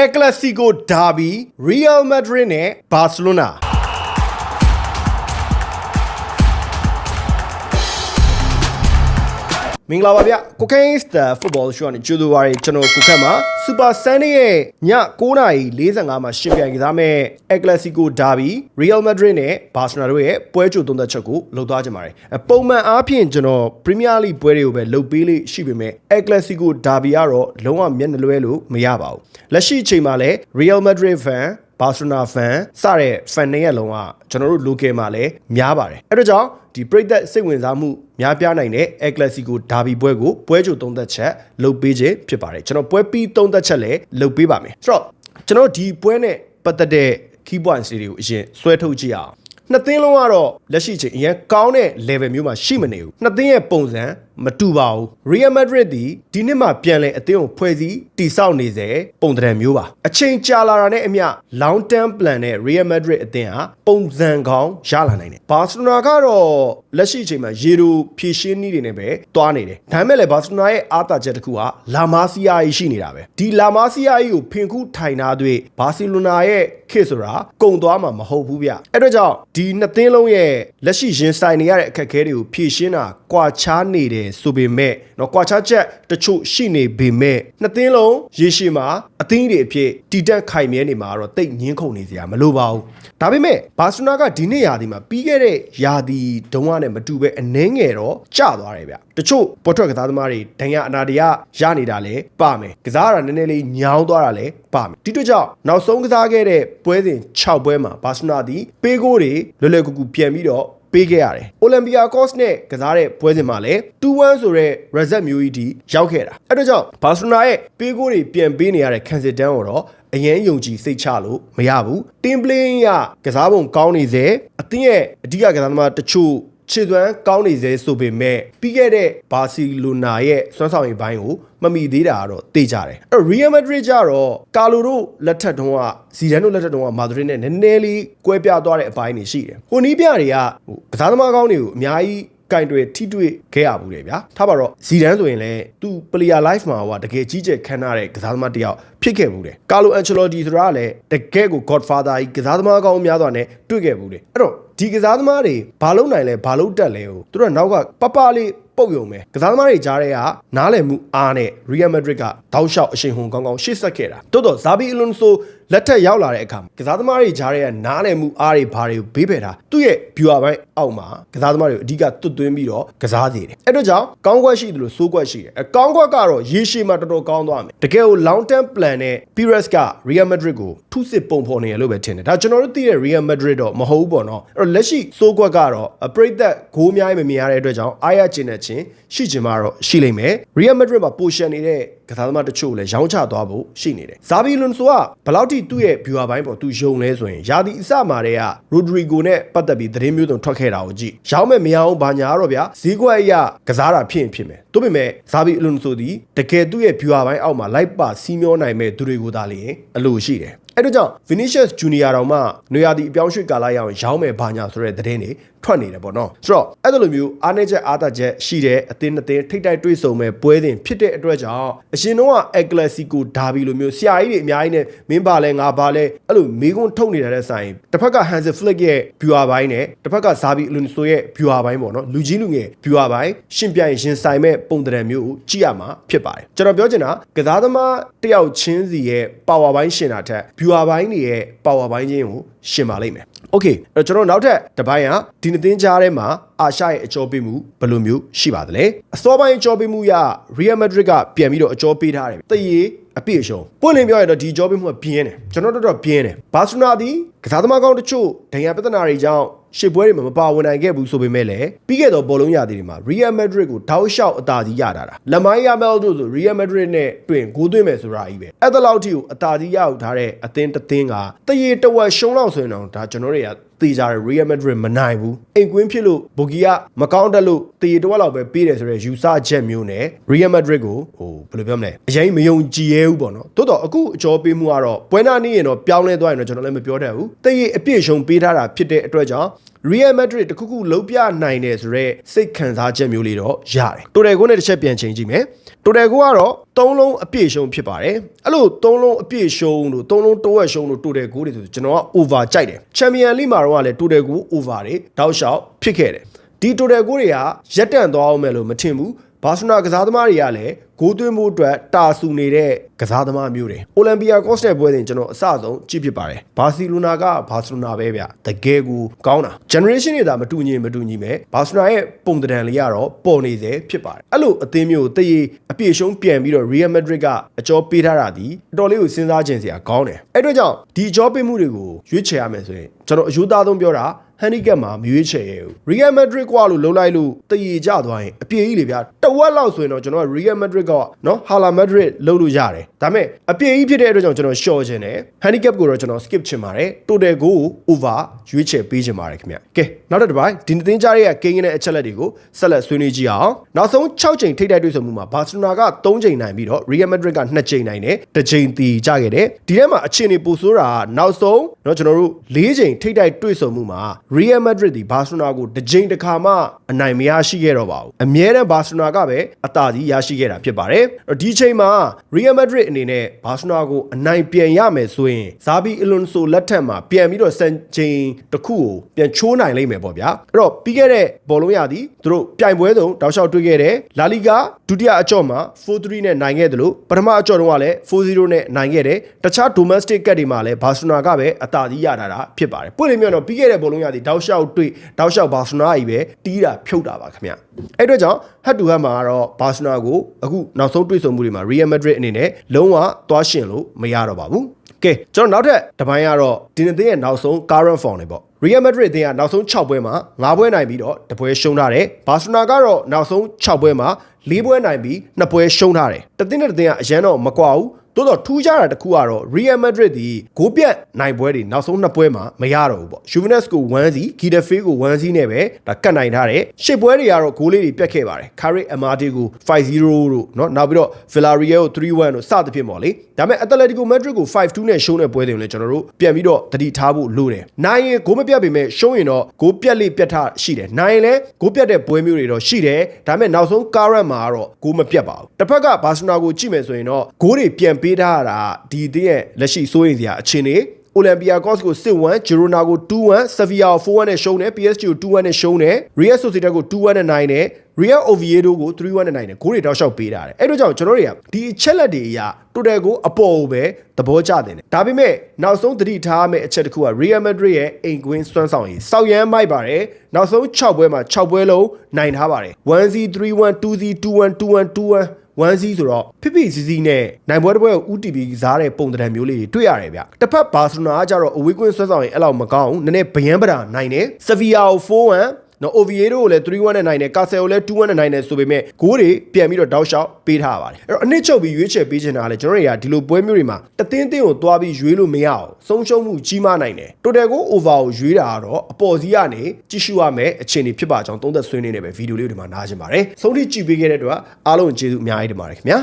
El Clasico Derby Real Madrid နဲ့ Barcelona မင်္ဂလာပါဗျကိုကိန်းစတာဖုတ်ဘောရှုကနေကျူတူပါရီကျွန်တော်ကိုခက်မှာစူပါဆန်ဒေးရဲ့ည9:45မှာရှင်ပြိုင်ကစားမဲ့အက်ကလစီကိုဒါဘီရီယယ်မက်ဒရစ်နဲ့ဘာစီလိုနာတို့ရဲ့ပွဲကြိုသုံးသက်ချက်ကိုလှုပ်သွားကြပါတယ်အပုံမှန်အားဖြင့်ကျွန်တော်ပရီးမီးယားလိပွဲတွေကိုပဲလှုပ်ပေးလေးရှိပေမဲ့အက်ကလစီကိုဒါဘီကတော့လုံးဝမျက်နှာလွဲလို့မရပါဘူးလက်ရှိအချိန်မှာလည်းရီယယ်မက်ဒရစ်ဖန်ဘာစီလိုနာဖန်စတဲ့ fan တွေရဲ့လုံးကကျွန်တော်တို့ local မှာလည်းများပါတယ်အဲ့တော့ကြောင့် ဒီပရိသတ်စိတ်ဝင်စားမှုများပြားနိုင်တဲ့ El Clasico ဒါဘီပွဲကိုပွဲကြိုသုံးသက်ချက်လုပ်ပေးခြင်းဖြစ်ပါတယ်ကျွန်တော်ပွဲပြီးသုံးသက်ချက်လည်းလုပ်ပေးပါမယ်ဆိုတော့ကျွန်တော်ဒီပွဲနဲ့ပတ်သက်တဲ့ key points တွေကိုအရင်ဆွဲထုတ်ကြည့်အောင်နှစ်သင်းလုံးကတော့လက်ရှိချိန်အရင်ကောင်းတဲ့ level မျိုးမှာရှိမနေဘူးနှစ်သင်းရဲ့ပုံစံ မတူပါဘူး Real Madrid ဒီဒီနှစ်မှာပြန်လဲအသင်းကိုဖွဲ့စည်းတည်ဆောက်နေစေပုံသဏ္ဍာန်မျိုးပါအချိန်ကြာလာတာနဲ့အမျှ long term plan နဲ့ Real Madrid အသင်းဟာပုံစံကောင်းရလာနိုင်တယ် Barcelona ကတော့လက်ရှိအချိန်မှာရေလိုဖြည့်ရှင်းနည်းတွေနဲ့ပဲတွားနေတယ်ဒါပေမဲ့လည်း Barcelona ရဲ့အားတာချက်တစ်ခုကလာမာစီယာကြီးရှိနေတာပဲဒီလာမာစီယာကြီးကိုဖင်ခုထိုင်ထားသွေး Barcelona ရဲ့ခေတ်ဆိုတာကုံသွားမှာမဟုတ်ဘူးဗျအဲ့တော့ကြောင့်ဒီနှစ်သင်းလုံးရဲ့လက်ရှိရင်ဆိုင်နေရတဲ့အခက်အခဲတွေကိုဖြည့်ရှင်းတာကွာခြားနေတယ်ဆိုပေမဲ့เนาะကွာခြားချက်တချို့ရှိနေပေမဲ့နှစ်သင်းလုံးရေရှည်မှာအသင်းတွေအဖြစ်တည်တက်ခိုင်မြဲနေမှာတော့တိတ်ငင်းခုန်နေစရာမလိုပါဘူးဒါပေမဲ့ဘာစီလိုနာကဒီနေ့ရာသီမှာပြီးခဲ့တဲ့ရာသီတုန်းကနဲ့မတူပဲအနှဲငယ်တော့ကျသွားတယ်ဗျတချို့ပေါ်ထွက်ကစားသမားတွေဒဏ်ရာအနာတရရနေတာလည်းပါမယ်ကစားရတာနည်းနည်းလေးညောင်းသွားတာလည်းပါမယ်ဒီတို့ကြောင့်နောက်ဆုံးကစားခဲ့တဲ့ပွဲစဉ်6ပွဲမှာဘာစီလိုနာဒီပေးကိုတွေလွယ်လွယ်ကူကူပြန်ပြီးတော့ ပေးခဲ့ရတယ်။ Olympia Cost နဲ့ကစားတဲ့ပွဲစဉ်မှာလည်း2-1ဆိုတဲ့ result မျိုးကြီးဒီရောက်ခဲ့တာ။အဲ့တော့ကြောင့် Barcelona ရဲ့ပေးကိုတွေပြန်ပေးနေရတဲ့ခံစစ်တန်းကိုတော့အရင်ယုံကြည်စိတ်ချလို့မရဘူး။ team playing ရကစားပုံကောင်းနေစေအသင်းရဲ့အဓိကကစားသမားတချို့ ခြေသွမ်းကောင်းနေစေဆိုပေမဲ့ပြီးခဲ့တဲ့ဘာစီလိုနာရဲ့စွမ်းဆောင်ရည်ပိုင်းကိုမမီသေးတာကတော့သိကြတယ်အဲ့တော့ Real Madrid ကြတော့ကာလိုတို့လက်ထက်တုန်းကဇီဒန်တို့လက်ထက်တုန်းကမာဒရစ်နဲ့နည်းနည်းလေးကွဲပြားသွားတဲ့အပိုင်းတွေရှိတယ်ဟိုနီးပြတွေကဟိုကစားသမားကောင်းတွေကိုအများကြီးကင်တွေထိတွေ့ခဲ့ရဘူးလေဗျာထားပါတော့ဇီဒန်ဆိုရင်လည်းသူ player life မှာဟိုတကယ်ကြီးကျယ်ခမ်းနားတဲ့ကစားသမားတစ်ယောက်ဖြစ်ခဲ့ဘူးတယ်ကာလိုအန်ချယ်လိုဒီဆိုတာကလည်းတကယ်ကို godfather ကြီးကစားသမားကောင်းများစွာနဲ့တွေ့ခဲ့ဘူးတယ်အဲ့တော့ ဒီကစားသမားတွေဘာလုံးနိုင်လဲဘာလုံးတက်လဲဟိုသူတို့ကနောက်ကပပလေးပုတ်ယုံပဲကစားသမားတွေကြားထဲကနားလည်မှုအားနဲ့ Real Madrid ကတောက်လျှောက်အရှိန်ဟုန်ကောင်းကောင်းရှေ့ဆက်ခဲ့တာတိုးတော့ Xabi Alonso လက်ထက်ရောက်လာတဲ့အခါကစားသမားတွေကြားထဲကနားလည်မှုအားတွေဘာတွေကိုဘေးဖယ်တာသူ့ရဲ့ viewer ဘိုင်းအောက်မှာကစားသမားတွေကိုအဓိကတွတ်သွင်းပြီးတော့ကစားစေတယ်အဲ့တော့ကြောင့်ကောင်းကွက်ရှိတယ်လို့စိုးကွက်ရှိတယ်အကောင်းကွက်ကတော့ရေရှည်မှာတော်တော်ကောင်းသွားမယ်တကယ်ကို long term plan နဲ့ Pires က Real Madrid ကိုထုစစ်ပုံဖော်နေရလို့ပဲထင်တယ်ဒါကျွန်တော်တို့သိတဲ့ Real Madrid တော့မဟုတ်ဘူးပေါ့နော်အဲ့တော့လက်ရှိစိုးကွက်ကတော့ပရိသတ်ဂိုးအများကြီးမမြင်ရတဲ့အတွက်ကြောင့်အားရကျင်တဲ့ချင်းရှိချင်မှာတော့ရှိလိမ့်မယ် Real Madrid မှာပိုရှင်နေတဲ့ကစားသမားတချို့လည်းရောင်းချသွားဖို့ရှိနေတယ်ဇာဘီလွန်ဆိုကဘယ်လောက်ထိသူ့ရဲ့ viewer ဘိုင်းပေါ်သူယုံလဲဆိုရင်ယာဒီအစမှာတည်းက Rodrigo နဲ့ပတ်သက်ပြီးသတင်းမျိုးစုံထွက်ခဲ့တာကိုကြည့်ရောင်းမဲ့မရအောင်ဘာညာတော့ဗျာဈေးကွက်အရကစားတာဖြစ်ရင်ဖြစ်မယ်တို့ပေမဲ့ဇာဘီအလွန်ဆိုဒီတကယ်သူ့ရဲ့ viewer ဘိုင်းအောက်မှာလိုက်ပါစီးမျောနိုင်မဲ့သူတွေကိုသာလျှင်အလိုရှိတယ်အဲ့တို့ကြောင့် Vinicius Junior တောင်မှနွေရာသီအပြောင်းရွှေ့ကာလရအောင်ရောင်းမယ်ဘာညာဆိုတဲ့သတင်းတွေ ထွက်နေတယ်ပေါ့နော်ဆိုတော့အဲ့လိုမျိုးအားနည်းချက်အားသာချက်ရှိတဲ့အသင်းနှစ်သင်းထိတ်တိုက်တွေ့ဆုံမဲ့ပွဲစဉ်ဖြစ်တဲ့အတွက်ကြောင့်အရှင်တော့ El Clasico Derby လိုမျိုးဆရာကြီးတွေအများကြီးနဲ့မင်းပါလဲငါပါလဲအဲ့လိုမေးခွန်းထုတ်နေတာတဲ့ဆိုင်တစ်ဖက်က Hansi Flick ရဲ့ viewer ဘိုင်းနဲ့တစ်ဖက်က Xabi Alonso ရဲ့ viewer ဘိုင်းပေါ့နော်လူကြီးလူငယ် viewer ဘိုင်းရှင်ပြိုင်ရင်ဆိုင်မဲ့ပုံသဏ္ဍာန်မျိုးကိုကြည့်ရမှာဖြစ်ပါတယ်ကျွန်တော်ပြောချင်တာကစားသမားတယောက်ချင်းစီရဲ့ power ဘိုင်းရှင်တာထက် viewer ဘိုင်းတွေရဲ့ power ဘိုင်းချင်းကိုရှင်ပါလိမ့်မယ် โอเคအဲ့တော့ကျွန်တော်နောက်ထပ်တစ်ပိုင်းကဒီနှစ်သင်းကြားထဲမှာအာရှရဲ့အကျော်ပေးမှုဘယ်လိုမျိုးရှိပါသလဲအစောပိုင်းအကျော်ပေးမှုရ Real Madrid ကပြန်ပြီးတော့အကျော်ပေးထားတယ်တရေအပြည့်အရှုံးပွင့်လင်းပြောရတော့ဒီအကျော်ပေးမှုကပြင်းတယ်ကျွန်တော်တို့တော့ပြင်းတယ်ဘာစနာဒီကစားသမားကောင်းတချို့ဒဏ်ရာပြဿနာတွေကြောင့် ရှစ်ပွဲတွေမှာမပါဝင်နိုင်ခဲ့ဘူးဆိုပေမဲ့လည်းပြီးခဲ့တော့ဘောလုံးရာသီတွေမှာ Real Madrid ကိုတောက်လျှောက်အသာကြီးရတာတာလမိုင်းယာမဲလ်တို့ဆို Real Madrid နဲ့တွင်ဂိုးသွင်းမယ်ဆိုတာကြီးပဲအဲ့ဒါလောက်ထိကိုအသာကြီးရအောင်ထားတဲ့အသင်းတစ်သင်းကတရေတဝက်ရှုံးလောက်ဆိုရင်တော့ဒါကျွန်တော်တွေက တေးကြတယ် Real Madrid မနိုင်ဘူးအိမ်ကွင်းဖြစ်လို့ဘိုဂီကမကောင်းတက်လို့တရေတဝက်လောက်ပဲပေးတယ်ဆိုတော့ယူဆချက်မျိုးနဲ့ Real Madrid ကိုဟိုဘယ်လိုပြောမလဲအရင်မယုံကြည်ရဲဘူးပေါ့နော်တိုးတော့အခုအကျော်ပေးမှုကတော့ပွဲနာနေရင်တော့ပြောင်းလဲသွားရင်တော့ကျွန်တော်လည်းမပြောတတ်ဘူးတရေအပြည့်ရှုံပေးထားတာဖြစ်တဲ့အတွက်ကြောင့် Real Madrid တခုခုလုံးပြနိုင်တယ်ဆိုတော့စိတ်ခံစားချက်မျိုးလေးတော့ရတယ်တိုတယ်ကိုနဲ့တစ်ချက်ပြန်ချိန်ကြည့်မယ်တိုတယ်ကိုကတော့သုံးလုံးအပြည့်ရှုံးဖြစ်ပါတယ်အဲ့လိုသုံးလုံးအပြည့်ရှုံးလို့သုံးလုံးတိုးဝက်ရှုံးလို့တိုတယ်ကိုတွေဆိုကျွန်တော်က over ကြိုက်တယ် Champion League မှာတော့လည်းတိုတယ်ကို over တွေတောက်လျှောက်ဖြစ်ခဲ့တယ်ဒီတိုတယ်ကိုတွေကရက်တန့်သွားအောင်မယ်လို့မထင်ဘူး ဘာစနာကစားသမားတွေကလည်းဂိုးသွင်းမှုအတွက်တာဆူနေတဲ့ကစားသမားမျိုးတွေအိုလံပီယာကော့စ်နဲ့ပွဲစဉ်ကျွန်တော်အစဆုံးကြည့်ဖြစ်ပါတယ်ဘာစီလိုနာကဘာစီလိုနာပဲဗျတကယ်ကိုကောင်းတာ generation တွေဒါမတူညီမတူညီမဲ့ဘာစီလိုနာရဲ့ပုံသဏ္ဍာန်လေးကတော့ပေါ်နေစေဖြစ်ပါတယ်အဲ့လိုအသင်းမျိုးတရေအပြည့်ရှုံးပြန်ပြီးတော့ Real Madrid ကအကျော်ပေးထားတာဒီအတော်လေးကိုစဉ်းစားခြင်းစရာကောင်းတယ်အဲ့အတွက်ကြောင့်ဒီအကျော်ပေးမှုတွေကိုရွေးချယ်ရမယ်ဆိုရင်ကျွန်တော်အယူသားဆုံးပြောတာ handicap မှာမရွေးချယ်ရဘူး Real Madrid กว่าလို့လုံးလိုက်လို့တရေကြသွားရင်အပြည့်ကြီးလေဗျာတဝက်လောက်ဆိုရင်တော့ကျွန်တော်က Real Madrid ကနော် Hala Madrid လုံးလို့ရတယ်ဒါပေမဲ့အပြည့်ကြီးဖြစ်တဲ့အတွက်ကြောင့်ကျွန်တော် short ခြင်းတယ် handicap ကိုတော့ကျွန်တော် skip ချင်ပါတယ် total ကို over ရွေးချယ်ပေးချင်ပါတယ်ခင်ဗျကဲနောက်တစ်ပိုင်းဒီနေ့သင်ကြားရဲ့ကိန်းရဲ့အချက်လက်တွေကိုဆက်လက်ဆွေးနွေးကြည့်အောင်နောက်ဆုံး6ချိန်ထိပ်တိုက်တွေ့ဆုံမှုမှာ Barcelona က3ချိန်နိုင်ပြီးတော့ Real Madrid က2ချိန်နိုင်တယ်တစ်ချိန်တီကြခဲ့တယ်ဒီထဲမှာအခြေအနေပိုဆိုးတာကနောက်ဆုံးเนาะကျွန်တော်တို့4ချိန်ထိပ်တိုက်တွေ့ဆုံမှုမှာ Real Madrid ဒီ Barcelona ကိုတစ်ချိန်တစ်ခါမှအနိုင်မရရှိခဲ့တော့ပါဘူးအမြဲတမ်း Barcelona ကပဲအသာစီးရရှိခဲ့တာဖြစ်ပါတယ်အဲ့တော့ဒီချိန်မှာ Real Madrid အနေနဲ့ Barcelona ကိုအနိုင်ပြန်ရမယ်ဆိုရင် Xabi Alonso လက်ထက်မှာပြန်ပြီးတော့စံချိန်တစ်ခုကိုပြန်ချိုးနိုင်လိမ့်မယ်ပေါ့ဗျာအဲ့တော့ပြီးခဲ့တဲ့ဘောလုံးရသည်သူတို့ပြိုင်ပွဲတုံတောက်လျှောက်တွေ့ခဲ့တယ်လာလီဂါဒုတိယအကြော့မှာ4-3နဲ့နိုင်ခဲ့တယ်လို့ပထမအကြော့တုန်းကလည်း4-0နဲ့နိုင်ခဲ့တယ်တခြား domestic ကတ်တွေမှာလည်း Barcelona ကပဲအသာစီးရတာတာဖြစ်ပါတယ်ပွင့်လင်းမြောက်တော့ပြီးခဲ့တဲ့ဘောလုံးရသည်တောက်လျှောက်တွေ့တောက်လျှောက် Barcelona ကြီးပဲတီးတာဖြုတ်တာပါခင်ဗျအဲ့အတွက်ကြောင့် head to head မှာကတော့ Barcelona ကိုအခုနောက်ဆုံးတွေ့ဆုံမှုတွေမှာ Real Madrid အနေနဲ့လုံးဝသွားရှင်လို့မရတော့ပါဘူးကဲကျွန်တော်နောက်ထပ်တစ်ပိုင်းကတော့ဒီနေ့ရဲ့နောက်ဆုံး current form တွေပေါ့ Real Madrid အသင်းကနောက်ဆုံး6ပွဲမှာ9ပွဲနိုင်ပြီးတော့တပွဲရှုံးထားတယ်။ Barcelona ကတော့နောက်ဆုံး6ပွဲမှာ4ပွဲနိုင်ပြီး2ပွဲရှုံးထားတယ်။တသင်းနဲ့တသင်းကအရန်တော့မကွာဘူး။ တိုးတော့ထူးခြားတာတစ်ခုကတော့ Real Madrid ဒီဂိုးပြတ်နိုင်ပွဲတွေနောက်ဆုံး2ပွဲမှာမရတော့ဘူးပေါ့။ Juventus ကို1စီ Getafe ကို1စီနဲ့ပဲဒါကတ်နိုင်ထားတယ်။ရှစ်ပွဲတွေကတော့ဂိုးလေးတွေပြတ်ခဲ့ပါတယ်။ Carrick Amade ကို5-0တို့เนาะနောက်ပြီးတော့ Villarreal ကို3-1တို့စသဖြင့်ပေါ့လေ။ဒါပေမဲ့ Atletico Madrid ကို5-2နဲ့ရှုံးတဲ့ပွဲတွေလည်းကျွန်တော်တို့ပြန်ပြီးတော့တတိထားဖို့လိုတယ်။နိုင်ရင်ဂိုးမပြတ်ပေမဲ့ရှုံးရင်တော့ဂိုးပြတ်လေးပြတ်ထားရှိတယ်။နိုင်ရင်လည်းဂိုးပြတ်တဲ့ပွဲမျိုးတွေတော့ရှိတယ်။ဒါပေမဲ့နောက်ဆုံး current မှာကတော့ဂိုးမပြတ်ပါဘူး။တစ်ဖက်ကဘာစနာကိုကြည့်မယ်ဆိုရင်တော့ဂိုးတွေပြန် ပေးထားရတာဒီတည်းရဲ့လက်ရှိစိုးရိမ်စရာအခြေအနေအိုလံပီယာကော့စ်ကို6-1ဂျီရိုနာကို2-1ဆဗီယာကို4-1နဲ့ရှုံးတယ် PSG ကို2-1နဲ့ရှုံးတယ်ရီယယ်ဆိုစီတက်ကို2-1နဲ့နိုင်တယ်ရီယယ်အိုဗီယေဒိုကို3-1နဲ့နိုင်တယ်ဂိုးတွေတောက်လျှောက်ပေးထားတယ်အဲ့တို့ကြောင့်ကျွန်တော်တွေကဒီအချက်လက်တွေအရာတိုတယ်ကိုအပေါ်ကိုပဲသဘောကျတယ်ဒါပေမဲ့နောက်ဆုံးသတိထားရမယ့်အချက်တစ်ခုက Real Madrid ရဲ့အိမ်ကွင်းစွမ်းဆောင်ရည်စောက်ရမ်းမိုက်ပါတယ်နောက်ဆုံး6ပွဲမှာ6ပွဲလုံးနိုင်ထားပါတယ်1-0 3-1 2-0 2-1 2-1 2-1 1 0ဆိုတော့ဖိဖိစီစီနဲ့နိုင်ပွဲတစ်ပွဲကို UTB ကစားတဲ့ပုံသဏ္ဍာန်မျိုးလေးတွေတွေ့ရတယ်ဗျတစ်ဖက်ဘာစီလိုနာကကြတော့အဝေးကွင်းဆွဲဆောင်ရင်အဲ့လောက်မကောင်းဘူးနည်းနည်းဗယံပဒါနိုင်တယ်ဆဗီယာကို4-1 နော် Oviedo ကိုလည်း3-1နဲ့နိုင်တယ်ကာဆယ်ကိုလည်း2-1နဲ့နိုင်တယ်ဆိုပေမဲ့ဂိုးတွေပြန်ပြီးတော့တောက်လျှောက်ပေးထားပါတယ်အဲ့တော့အနစ်ချုပ်ပြီးရွေးချယ်ပေးချင်တာကလည်းကျွန်တော်တွေကဒီလိုပွဲမျိုးတွေမှာတသင်းသင်းကိုသွားပြီးရွေးလို့မရအောင်ဆုံးရှုံးမှုကြီးမားနိုင်တယ် total ကို over ကိုရွေးတာကတော့အပေါ်စီးကနေကြည့်ရှုရမယ်အခြေအနေဖြစ်ပါကြောင်းသုံးသက်ဆွေးနွေးနေပဲဗီဒီယိုလေးတွေမှာနားကြင်ပါတယ်ဆုံးထိကြည့်ပေးခဲ့တဲ့အတွက်အားလုံးကျေးဇူးအများကြီးတင်ပါတယ်ခင်ဗျာ